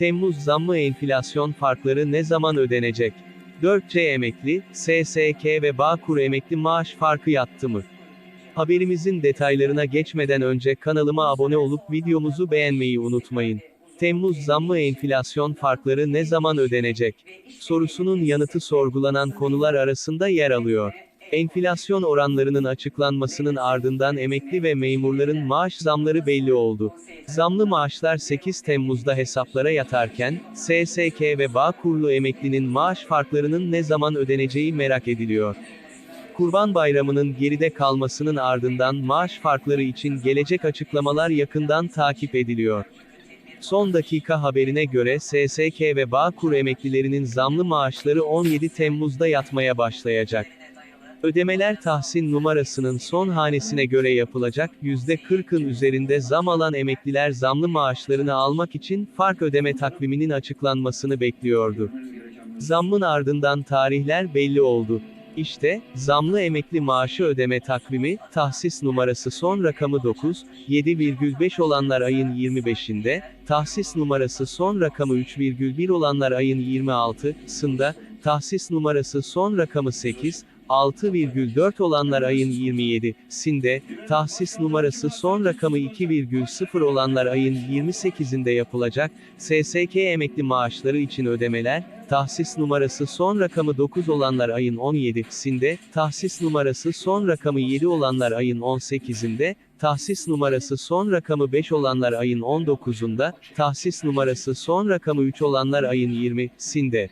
Temmuz zammı enflasyon farkları ne zaman ödenecek? 4C emekli, SSK ve Bağkur emekli maaş farkı yattı mı? Haberimizin detaylarına geçmeden önce kanalıma abone olup videomuzu beğenmeyi unutmayın. Temmuz zammı enflasyon farkları ne zaman ödenecek? Sorusunun yanıtı sorgulanan konular arasında yer alıyor. Enflasyon oranlarının açıklanmasının ardından emekli ve memurların maaş zamları belli oldu. Zamlı maaşlar 8 Temmuz'da hesaplara yatarken, SSK ve Bağkurlu emeklinin maaş farklarının ne zaman ödeneceği merak ediliyor. Kurban Bayramı'nın geride kalmasının ardından maaş farkları için gelecek açıklamalar yakından takip ediliyor. Son dakika haberine göre SSK ve Bağkur emeklilerinin zamlı maaşları 17 Temmuz'da yatmaya başlayacak. Ödemeler tahsin numarasının son hanesine göre yapılacak, %40'ın üzerinde zam alan emekliler zamlı maaşlarını almak için fark ödeme takviminin açıklanmasını bekliyordu. Zammın ardından tarihler belli oldu. İşte, zamlı emekli maaşı ödeme takvimi, tahsis numarası son rakamı 9, 7,5 olanlar ayın 25'inde, tahsis numarası son rakamı 3,1 olanlar ayın 26'sında, tahsis numarası son rakamı 8, 6,4 olanlar ayın 27'sinde, tahsis numarası son rakamı 2,0 olanlar ayın 28'inde yapılacak, SSK emekli maaşları için ödemeler, tahsis numarası son rakamı 9 olanlar ayın 17'sinde, tahsis numarası son rakamı 7 olanlar ayın 18'inde, tahsis numarası son rakamı 5 olanlar ayın 19'unda, tahsis numarası son rakamı 3 olanlar ayın 20'sinde.